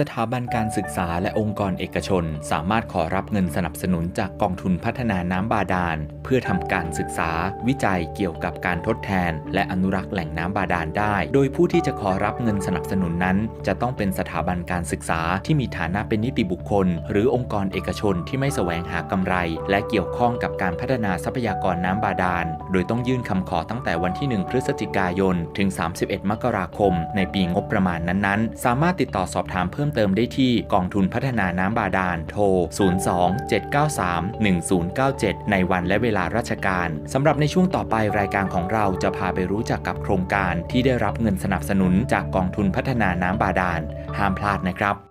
สถาบันการศึกษาและองค์กรเอกชน สามารถขอรับเงินสนับสนุนจากกองทุนพัฒนาน้ำบาดาล เพื่อทำการศึกษา วิจัยเกี่ยวกับการทดแทน และอนุรักษ์แหล่งน้ำบาดาลได้ โดยผู้ที่จะขอรับเงินสนับสนุนนั้น จะต้องเป็นสถาบันการศึกษาที่มีฐานะเป็นนิติบุคคล หรือองค์กรเอกชนที่ไม่แสวงหากำไร และเกี่ยวข้องกับการพัฒนาทรัพยากรน้ำบาดาล โดยต้องยื่นคำขอตั้งแต่วันที่ 1 พฤศจิกายน ถึง 31 มกราคม ในปีงบประมาณนั้นๆ สามารถติดต่อสอบถามเพิ่มเติมได้ที่กองทุนพัฒนาน้ำบาดาลโทร 02-793-1097 ในวันและเวลาราชการสำหรับในช่วงต่อไปรายการของเราจะพาไปรู้จักกับโครงการที่ได้รับเงินสนับสนุนจากกองทุนพัฒนาน้ำบาดาลห้ามพลาดนะครับ